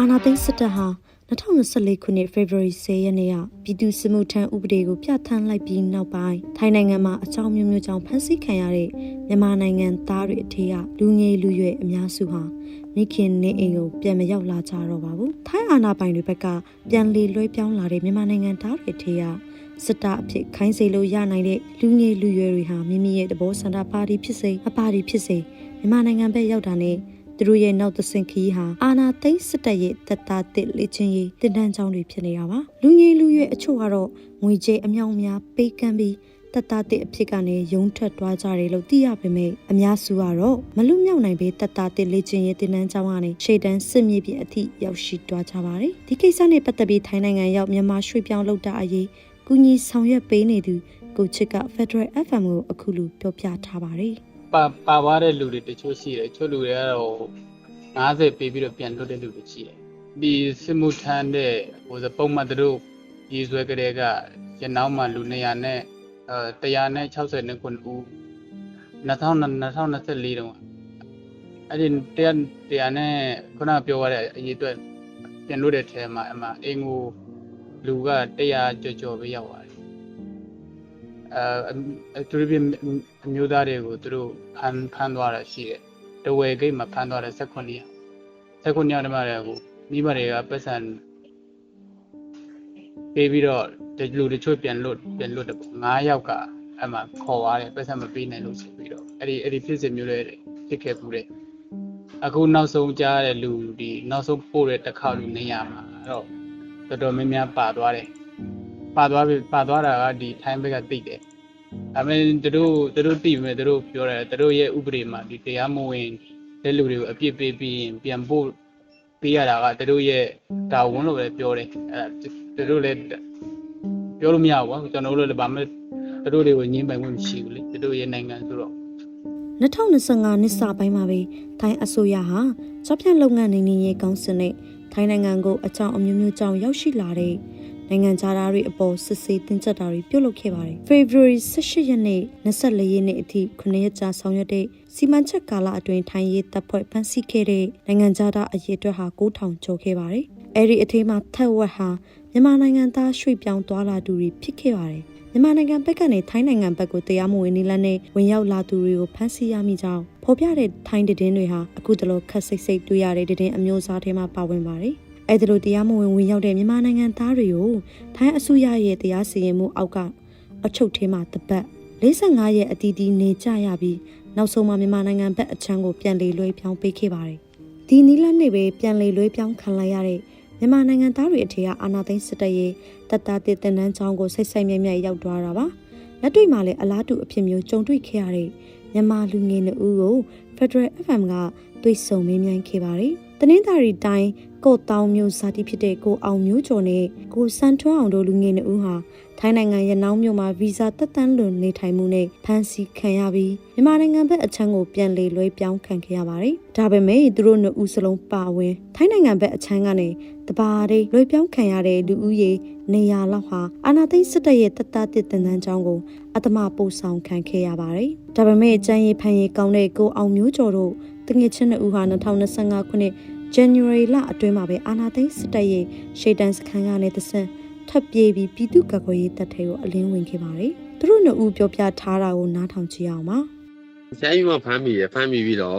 အာနာသိန်းစစ်တပ်ဟာ2024ခုနှစ် February 10ရက်နေ့ကပြည်သူ့စစ်မှုထမ်းဥပဒေကိုပြဋ္ဌာန်းလိုက်ပြီးနောက်ပိုင်းထိုင်းနိုင်ငံမှာအကြောင်းမျိုးမျိုးကြောင့်ဖမ်းဆီးခံရတဲ့မြန်မာနိုင်ငံသားတွေအထက်ကလူငယ်လူရွယ်အများစုဟာမိခင်နေအိမ်ကိုပြန်မရောက်လာကြတော့ပါဘူး။ထိုင်းအာဏာပိုင်တွေဘက်ကပြန်လေလွှဲပြောင်းလာတဲ့မြန်မာနိုင်ငံသားတွေအထက်ကစစ်တပ်အဖြစ်ခိုင်းစေလို့ရနိုင်တဲ့လူငယ်လူရွယ်တွေဟာမိမိရဲ့တဘောစန္ဒပါတီဖြစ်စေအပါတီဖြစ်စေမြန်မာနိုင်ငံဘက်ရောက်တာနဲ့ သူတို့ရဲ့နောက်သဆင့်ခီးဟာအာနာသိန်းစစ်တပ်ရဲ့တပ်သားတစ်လေ့ချင်းရေးတင်တန်းချောင်းတွေဖြစ်နေတာပါလူငယ်လူရွယ်အချို့ကတော့ငွေကြေးအမြောက်အများပေးကမ်းပြီးတပ်သားတစ်အဖြစ်ကနေရုံးထွက်သွားကြတယ်လို့သိရပေမဲ့အများစုကတော့မလွတ်မြောက်နိုင်ပဲတပ်သားတစ်လေ့ချင်းရေးတင်တန်းချောင်းကနေရှေ့တန်းစစ်မြေပြင်အထိရောက်ရှိသွားကြပါတယ်ဒီကိစ္စနဲ့ပတ်သက်ပြီးထိုင်းနိုင်ငံရောက်မြန်မာရွှေ့ပြောင်းလုပ်တာအရေးကူညီဆောင်ရွက်ပေးနေသူကိုချစ်က Federal FM ကိုအခုလိုပြောပြထားပါတယ် ပါပါသွားတဲ့လူတွေတချို့ရှိတယ်တချို့လူတွေကတော့90ပေးပြီးတော့ပြန်လွတ်တဲ့လူတွေရှိတယ်ဒီစစ်မှုထမ်းတဲ့ဟိုစပုံမှန်သူတို့ရေးဆွဲကြတဲ့ကရနောက်မှလူ200နဲ့အဲ160နဲ့9ဦး2024တုန်းကအဲ့ဒီတရားတရားနဲ့ခုနပြောရတဲ့အရေးအတွက်ပြန်လွတ်တဲ့ထဲမှာအမှအင်ကိုလူက100ကျော်ကျော်ပဲရောက်သွားတယ် အဲသူတို့ပြအမျိုးသားတွေကိုသူတို့ဖမ်းဖမ်းသွားတာရှိတယ်။တဝယ်ဂိတ်မှာဖမ်းသွားတယ်16ရက်။16ရက်တည်းမှာလည်းဟိုမိဘတွေကပတ်စံပေးပြီးတော့ဒီလူတချို့ပြန်လွတ်ပြန်လွတ်တယ်ပေါ့9ယောက်ကအဲ့မှာခေါ်သွားတယ်ပတ်စံမပေးနိုင်လို့ဆိုပြီးတော့အဲ့ဒီအဲ့ဒီဖြစ်စဉ်မျိုးတွေဖြစ်ခဲ့ဘူးတဲ့။အခုနောက်ဆုံးကြားရတဲ့လူဒီနောက်ဆုံးပို့တဲ့တစ်ခါလူနေရာမှာအဲ့တော့တော်တော်များများပါသွားတယ်။ ပါသွားပြီပါသွားတာကဒီထိုင်းဘက်ကသိတယ်။ဒါပေမဲ့သူတို့သူတို့သိမယ်သူတို့ပြောတယ်သူတို့ရဲ့ဥပဒေမှာဒီတရားမဝင်တဲ့လူတွေကိုအပြစ်ပေးပြီးရင်ပြန်ပို့ပေးရတာကသူတို့ရဲ့တာဝန်လို့ပဲပြောတယ်။အဲသူတို့လည်းပြောလို့မရဘူးကွာကျွန်တော်တို့လည်းဗာမဲ့သူတို့တွေကိုညှင်းပိုင်ခွင့်မရှိဘူးလေသူတို့ရဲ့နိုင်ငံဆိုတော့2025နှစ်စပိုင်းမှာပဲထိုင်းအစိုးရဟာကြော့ဖြန့်လုပ်ငန်းနေနေရေးကောင်းစင်နဲ့ထိုင်းနိုင်ငံကိုအကြောင်းအမျိုးမျိုးကြောင့်ရောက်ရှိလာတဲ့ နိုင်ငံခြားသားတွေအပေါ်စစ်ဆေးတင်ကြပ်တာတွေပြုလုပ်ခဲ့ပါတယ်။ February 18ရက်နေ့24ရက်နေ့အထိ9ရက်ကြာဆောင်ရွက်တဲ့စီမံချက်ကာလအတွင်းထိုင်းရေးတပ်ဖွဲ့ဖမ်းဆီးခဲ့တဲ့နိုင်ငံခြားသားအရေအတွက်ဟာ9000ကျော်ခဲ့ပါတယ်။အဲဒီအထိမ်းမှာထက်ဝက်ဟာမြန်မာနိုင်ငံသားရွှေ့ပြောင်းသွားလာသူတွေဖြစ်ခဲ့ပါတယ်။မြန်မာနိုင်ငံဘက်ကနေထိုင်းနိုင်ငံဘက်ကိုတရားမဝင်နေလန်းနဲ့ဝင်ရောက်လာသူတွေကိုဖမ်းဆီးရမိကြောင်းဖော်ပြတဲ့ထိုင်းတည်င်းတွေဟာအခုတလောခက်စိတ်စိတ်တွေ့ရတဲ့တည်င်းအမျိုးအစားထဲမှာပါဝင်ပါတယ်။ အဲဒီလိုတရားမဝင်ဝင်ရောက်တဲ့မြန်မာနိုင်ငံသားတွေကိုထိုင်းအစိုးရရဲ့တရားစီရင်မှုအောက်ကအချုပ်ထဲမှာတပတ်45ရက်အတီးတီးနေကြရပြီးနောက်ဆုံးမှာမြန်မာနိုင်ငံဘက်အချမ်းကိုပြန်လေလွှဲပြောင်းပေးခဲ့ပါတယ်။ဒီနီလန်းနဲ့ပဲပြန်လေလွှဲပြောင်းခံလိုက်ရတဲ့မြန်မာနိုင်ငံသားတွေအထက်ကအာနာသိန်းစစ်တပ်ရဲ့တပ်သားတစ်တင်တန်းချောင်းကိုစိတ်ဆိုင်မြဲမြဲရောက်သွားတာပါလက်တွေ့မှာလည်းအလားတူအဖြစ်မျိုးကြုံတွေ့ခဲ့ရတဲ့မြန်မာလူငယ်နှစ်ဦးကို Federal FM ကတွေ့ဆုံမေးမြန်းခဲ့ပါတယ် တနင်္သာရီတိုင်းကိုတောင်မျိုးဇာတိဖြစ်တဲ့ကိုအောင်မျိုးကျော်နဲ့ကိုစန်ထွန်းအောင်တို့လူငယ်နှစ်ဦးဟာထိုင်းနိုင်ငံရနောင်းမြို့မှာဗီဇာတက်တန်းလွန်နေထိုင်မှုနဲ့ဖမ်းဆီးခံရပြီးမြန်မာနိုင်ငံဘက်အချမ်းကိုပြန်လေလွှဲပြောင်းခံခဲ့ရပါတယ်။ဒါပေမဲ့သူတို့နှစ်ဦးစလုံးပါဝင်ထိုင်းနိုင်ငံဘက်အချမ်းကနေတဘာတွေလွှဲပြောင်းခံရတဲ့လူဦးရေနေရာလောက်ဟာအာနာသိန်းစစ်တပ်ရဲ့တပ်သားတစ်တန်တန်းချောင်းကိုအတမပို့ဆောင်ခံခဲ့ရပါတယ်။ဒါပေမဲ့ကျန်းရည်ဖန်ရည်ကောင်းတဲ့ကိုအောင်မျိုးကျော်တို့ တငယ်ချင်းနှစ်ဦးဟာ2025ခုနှစ် January လအတွင်းမှာပဲအာနာသိန်းစစ်တပ်ရဲ့ရှေ့တန်းစခန်းကနေတဆင့်ထပ်ပြေးပြီးပြည်သူ့ကာကွယ်ရေးတပ်ထဲကိုအလင်းဝင်ခဲ့ပါတယ်။သူတို့နှစ်ဦးပြောပြထားတာကိုနားထောင်ကြည့်အောင်ပါဆရာကြီးမှဖမ်းမိရဖမ်းမိပြီးတော့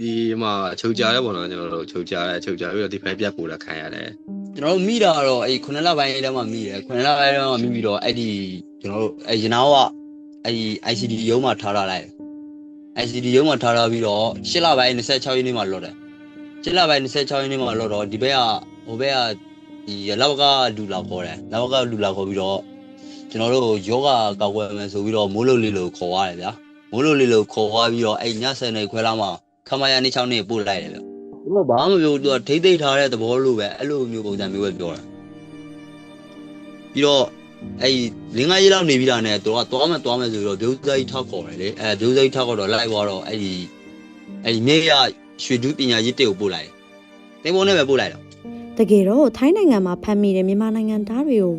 ဒီမှာအချုပ်ကြရဲပေါ့နော်ကျွန်တော်တို့ချုပ်ကြရဲအချုပ်ကြပြီးတော့ဒီဖက်ပြတ်ပို့လာခံရတယ်ကျွန်တော်တို့မိတာကတော့အဲ့ခုနှစ်လပိုင်းထဲမှာမိတယ်ခုနှစ်လပိုင်းထဲမှာမိပြီးတော့အဲ့ဒီကျွန်တော်တို့အဲ့ရနာကအဲ့ဒီ ICD ရုံးမှာထားထားလိုက် ICD ရုံးမှာထားထားပြီးတော့၈လပိုင်း26ရက်နေ့မှာလွတ်တယ်၈လပိုင်း26ရက်နေ့မှာလွတ်တော့ဒီဘက်ကဟိုဘက်ကဒီလောက်ကလူလာခေါ်တယ်လောက်ကလူလာခေါ်ပြီးတော့ကျွန်တော်တို့ယောဂကောက်ွယ်မယ်ဆိုပြီးတော့မိုးလုံလေးလို့ခေါ်ရတယ်ဗျာမိုးလုံလေးလို့ခေါ်သွားပြီးတော့အဲ့ည7နှစ်ခွဲလာမှခမရနေ6နှစ်ပို့လိုက်တယ်ဗျသူကဘာမှမပြောဘူးသူကထိမ့်သိမ့်ထားတဲ့သဘောလိုပဲအဲ့လိုမျိုးပုံစံမျိုးပဲပြောတာပြီးတော့ အဲ့လင်းကားကြီးလောက်နေပြီးတာနဲ့သူကသွားမယ်သွားမယ်ဆိုပြီးတော့ဒုစရိုက်ထောက်ခေါ်တယ်လေအဲဒုစရိုက်ထောက်ခေါ်တော့လိုက်သွားတော့အဲ့ဒီအဲ့ဒီမြေရရွှေဒူးပညာရေးတက်ကိုပို့လိုက်တယ်တင်ပုံနဲ့ပဲပို့လိုက်တော့။တကယ်တော့ထိုင်းနိုင်ငံမှာဖမ်းမိတဲ့မြန်မာနိုင်ငံသားတွေကို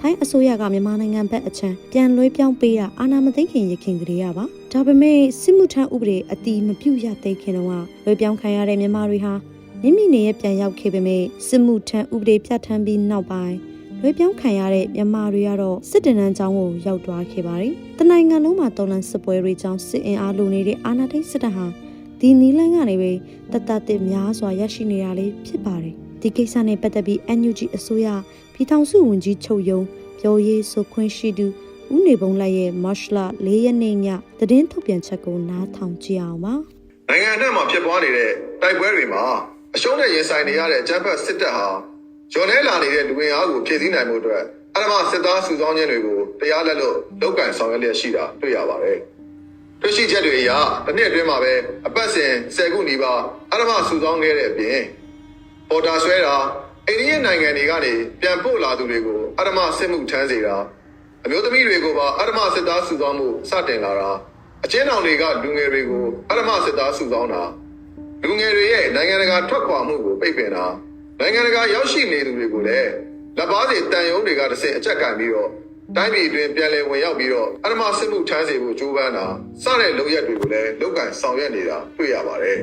ထိုင်းအစိုးရကမြန်မာနိုင်ငံဘက်အချမ်းပြန်လွှဲပြောင်းပေးတာအာဏာမသိမ်းခင်ရခင်ကလေးရပါဒါပေမဲ့စစ်မှုထမ်းဥပဒေအတီးမပြုတ်ရသေးခင်တော့လွှဲပြောင်းခံရတဲ့မြန်မာတွေဟာမိမိနေရပြန်ရောက်ခဲ့ပေမဲ့စစ်မှုထမ်းဥပဒေပြဋ္ဌာန်းပြီးနောက်ပိုင်း လွေပြောင်းခံရတဲ့မြန်မာတွေကတော့စစ်တပ်နန်းကျောင်းကိုရောက်သွားခဲ့ပါတယ်။တနိုင်ငံလုံးမှာတော်လန်စစ်ပွဲတွေကြောင့်စစ်အင်အားလိုနေတဲ့အာဏာသိမ်းစစ်တပ်ဟာဒီနီလန်းကနေပဲတတတစ်များစွာရရှိနေတာလေးဖြစ်ပါတယ်။ဒီကိစ္စနဲ့ပတ်သက်ပြီး NUG အစိုးရပြည်ထောင်စုဝန်ကြီးချုပ်ယုံပြောရေးဆိုခွင့်ရှိသူဦးနေဘုံလိုက်ရဲ့မတ်လ၄ရက်နေ့ညသတင်းထုတ်ပြန်ချက်ကိုနားထောင်ကြည့်အောင်ပါ။နိုင်ငံအနှံ့မှာဖြစ်ပွားနေတဲ့တိုက်ပွဲတွေမှာအရှုံးနဲ့ရင်ဆိုင်နေရတဲ့အကြမ်းဖက်စစ်တပ်ဟာ ဂျော်နဲလာနေတဲ့လူဝင်အားကိုဖြည့်ဆည်းနိုင်မှုအတွက်အရမစစ်သားစုဆောင်းခြင်းတွေကိုတရားလက်လို့လုပ်ကင်ဆောင်ရွက်လျက်ရှိတာတွေ့ရပါတယ်။တွေ့ရှိချက်တွေအရတစ်နှစ်အတွင်းမှာပဲအပတ်စဉ်10ခုနီးပါးအရမစုဆောင်းခဲ့တဲ့အပြင်ပေါ်တာဆွဲတာအိန္ဒိယနိုင်ငံတွေကနေပြန်ပို့လာသူတွေကိုအရမစစ်မှုထမ်းစေတာအမျိုးသမီးတွေကိုပါအရမစစ်သားစုဆောင်းမှုစတင်လာတာအချင်းတော်တွေကလူငယ်တွေကိုအရမစစ်သားစုဆောင်းတာလူငယ်တွေရဲ့နိုင်ငံတကာထွက်ခွာမှုကိုပိတ်ပင်တာ နိုင်ငံတကာရောက်ရှိနေသူတွေကိုလည်းလက်ပါစီတန်ယုံတွေကတစ်ဆင့်အကြက်ကင်ပြီးတော့တိုင်းပြည်အတွင်းပြန်လည်ဝင်ရောက်ပြီးတော့အရမစစ်မှုထမ်းစေဖို့ကြိုးပမ်းတာစတဲ့လုပ်ရက်တွေကိုလည်းလုပ်ကင်ဆောင်ရွက်နေတာတွေ့ရပါတယ်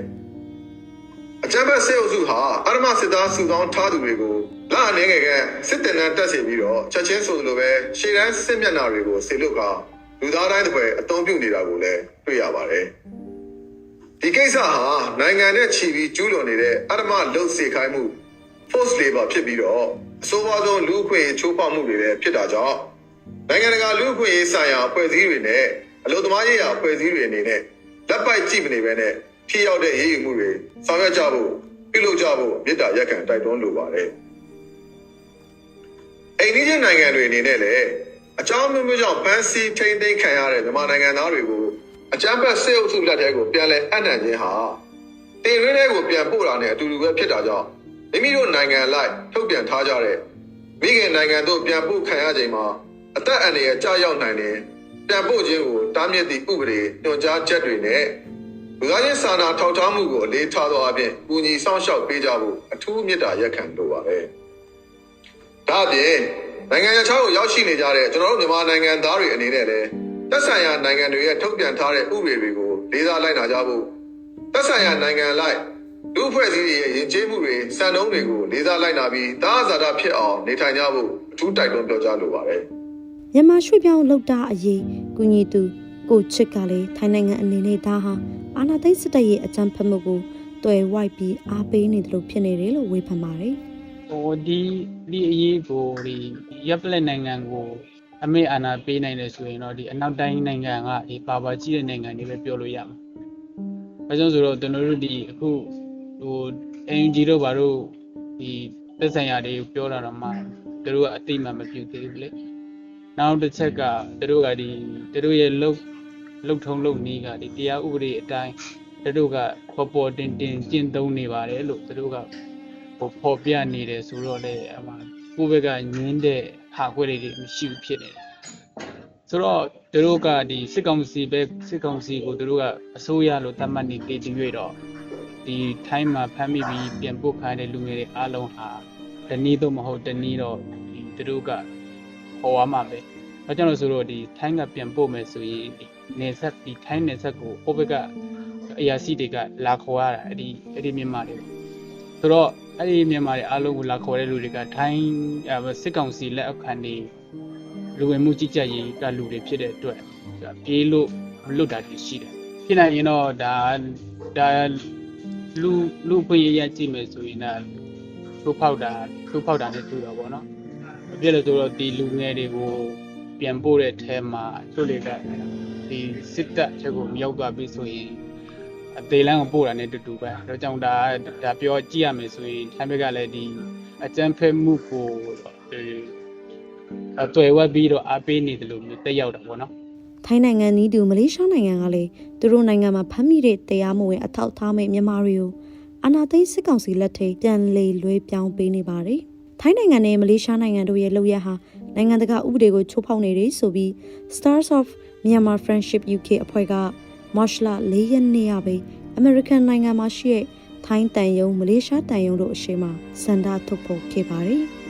အကြမ်းဖက်စစ်အုပ်စုဟာအရမစစ်သားစုဆောင်းထားသူတွေကိုလာအနေငယ်ကစစ်တင်နဲ့တက်စီပြီးတော့ချက်ချင်းဆိုလိုပဲရှေ့တန်းစစ်မျက်နှာတွေကိုဆေလွတ်ကလူသားတိုင်းတစ်ပွဲအသုံးပြုနေတာကိုလည်းတွေ့ရပါတယ်။ဒီကိစ္စဟာနိုင်ငံနဲ့ချီပြီးကျူးလွန်နေတဲ့အရမလုတ်စေခိုင်းမှု force labor ဖြစ်ပြီးတော့အဆိုးပါဆုံးလူ့အခွင့်အရေးချိုးဖောက်မှုတွေလည်းဖြစ်တာကြောင့်နိုင်ငံတကာလူ့အခွင့်အရေးဆိုင်ရာအဖွဲ့အစည်းတွေနဲ့အလို့သမားရေးရာအဖွဲ့အစည်းတွေအနေနဲ့လက်ပိုက်ကြည့်မနေဘဲနဲ့ဖြည့်ရောက်တဲ့ရေးယူမှုတွေဆောင်ရွက်ကြဖို့ပြုလုပ်ကြဖို့မေတ္တာရက်ခံတိုက်တွန်းလိုပါတယ်။အိန္ဒိယနိုင်ငံတွေအနေနဲ့လည်းအကြောင်းမျိုးမျိုးကြောင့်ဖမ်းဆီးထိန်းသိမ်းခံရတဲ့မြန်မာနိုင်ငံသားတွေကိုအကြမ်းဖက်စစ်အုပ်စုလက်ထဲကိုပြန်လည်အပ်နှံခြင်းဟာတင်ရင်းတွေကိုပြန်ပို့တာနဲ့အတူတူပဲဖြစ်တာကြောင့် မိမိတို့နိုင်ငံလိုက်ထုတ်ပြန်ထားကြတဲ့မိခင်နိုင်ငံတို့ပြန်ပို့ခံရချိန်မှာအသက်အန္တရာယ်ကြာရောက်နိုင်တယ်ပြန်ပို့ခြင်းကိုတားမြစ်သည့်ဥပဒေညွှန်ကြားချက်တွေနဲ့လူသားချင်းစာနာထောက်ထားမှုကိုအလေးထားသောအပြင်ကူညီဆောင်ရှောက်ပေးကြဖို့အထူးမေတ္တာရက်ခံလိုပါတယ်။ဒါ့အပြင်နိုင်ငံခြားကိုရောက်ရှိနေကြတဲ့ကျွန်တော်တို့မြန်မာနိုင်ငံသားတွေအနေနဲ့လည်းသက်ဆိုင်ရာနိုင်ငံတွေရဲ့ထုတ်ပြန်ထားတဲ့ဥပဒေတွေကိုလေးစားလိုက်နာကြဖို့သက်ဆိုင်ရာနိုင်ငံလိုက် လူ့အဖွဲ့အစည်းတွေရဲ့ယဉ်ကျေးမှုတွေစံနှုန်းတွေကိုလေးစားလိုက်နာပြီးတာအဇာတဖြစ်အောင်နေထိုင်ကြဖို့အထူးတိုက်တွန်းပြောကြားလိုပါတယ်။မြန်မာရွှေ့ပြောင်းလောက်တာအရေးကုညီသူကိုချစ်ကလည်းထိုင်းနိုင်ငံအနေနဲ့ဒါဟာအာနာသိန်းစစ်တပ်ရဲ့အကြမ်းဖက်မှုကိုတွယ်ဝိုက်ပြီးအားပေးနေတယ်လို့ဖြစ်နေတယ်လို့ဝေဖန်ပါတယ်ဟိုဒီဒီအရေးကိုဒီရပ်ပလက်နိုင်ငံကိုအမေအာဏာပေးနိုင်တယ်ဆိုရင်တော့ဒီအနောက်တိုင်းနိုင်ငံကဒီပါပါကြီးတဲ့နိုင်ငံတွေပဲပြောလို့ရမှာ။အဲကြောင့်ဆိုတော့ကျွန်တော်တို့ဒီအခု ဟို NUG တို့ဘာတို့ဒီသက်ဆိုင်ရာတွေကိုပြောတာတော့မှသူတို့ကအတိအမှန်မပြုသေးဘူးလေ။နောက်တစ်ချက်ကသူတို့ကဒီသူတို့ရဲ့လုံလုံထုံလုံနည်းကဒီတရားဥပဒေအတိုင်းသူတို့ကပေါ်ပေါ်တင်တင်ကျင့်သုံးနေပါတယ်လို့သူတို့ကဟိုပေါ်ပြနေတယ်ဆိုတော့လေအမှကိုယ့်ဘက်ကညင်းတဲ့ဟာခွဲတွေမရှိဘူးဖြစ်နေတယ်ဆိုတော့သူတို့ကဒီစစ်ကောင်စီပဲစစ်ကောင်စီကိုသူတို့ကအစိုးရလို့သတ်မှတ်နေတည်တည်၍တော့ ဒီထိုင်းမှာဖမ်းမိပြီးပြန်ပို့ခိုင်းတဲ့လူငယ်တွေအားလုံးဟာတနည်းတော့မဟုတ်တနည်းတော့ဒီသူတို့ကဟောရမှာပဲအဲကြောင့်လို့ဆိုတော့ဒီထိုင်းကပြန်ပို့မယ်ဆိုရင်ဒီနေဆက်ဒီထိုင်းနေဆက်ကိုဟိုဘက်ကအရာရှိတွေကလာခေါ်ရတာအဲ့ဒီအဲ့ဒီမြန်မာတွေဆိုတော့အဲ့ဒီမြန်မာတွေအားလုံးကိုလာခေါ်တဲ့လူတွေကထိုင်းအဲစစ်ကောင်စီလက်အောက်ခံနေလူဝင်မှုကြီးကြပ်ရေးကလူတွေဖြစ်တဲ့အတွက်ပြေးလို့မလွတ်တာတွေရှိတယ်ဖြစ်နိုင်ရင်တော့ဒါဒါ လူလူဖွင့်ရရကြည့်မယ်ဆိုရင်တော့သူ့ဖောက်တာသူ့ဖောက်တာနဲ့တူတော့ဗောနော်အပြည့်လို့ဆိုတော့ဒီလူငယ်တွေကိုပြန်ပို့တဲ့အဲမှာသူ့တွေကဒီစစ်တပ်ချက်ကိုမရောက်သွားပြီဆိုရင်အသေးလမ်းကိုပို့တာနဲ့တူတူပဲဒါကြောင့်ဒါဒါပြောကြည့်ရမယ်ဆိုရင်ထိုင်းဘက်ကလည်းဒီအကြမ်းဖက်မှုကိုဒီအတွေ့ဝက်ပြီးတော့အားပေးနေတယ်လို့မျိုးတက်ရောက်တာပေါ့နော် ထိုင်းနိုင်ငံနီးတူမလေးရှားနိုင်ငံကလည်းသူတို့နိုင်ငံမှာဖမ်းမိတဲ့တရားမဝင်အထောက်အထားမဲ့မြန်မာတွေကိုအာနာသိန်းစစ်ကောင်စီလက်ထိပြန်လေလွှဲပြောင်းပေးနေပါတယ်။ထိုင်းနိုင်ငံနဲ့မလေးရှားနိုင်ငံတို့ရဲ့လုပ်ရက်ဟာနိုင်ငံတကာဥပဒေကိုချိုးဖောက်နေတယ်ဆိုပြီး Stars of Myanmar Friendship UK အဖွဲ့ကမတ်လ၄ရက်နေ့ရပဲ American နိုင်ငံမှာရှိတဲ့ထိုင်းတန်ယုံမလေးရှားတန်ယုံတို့အရှိမစန္ဒထုတ်ဖော်ခဲ့ပါတယ်။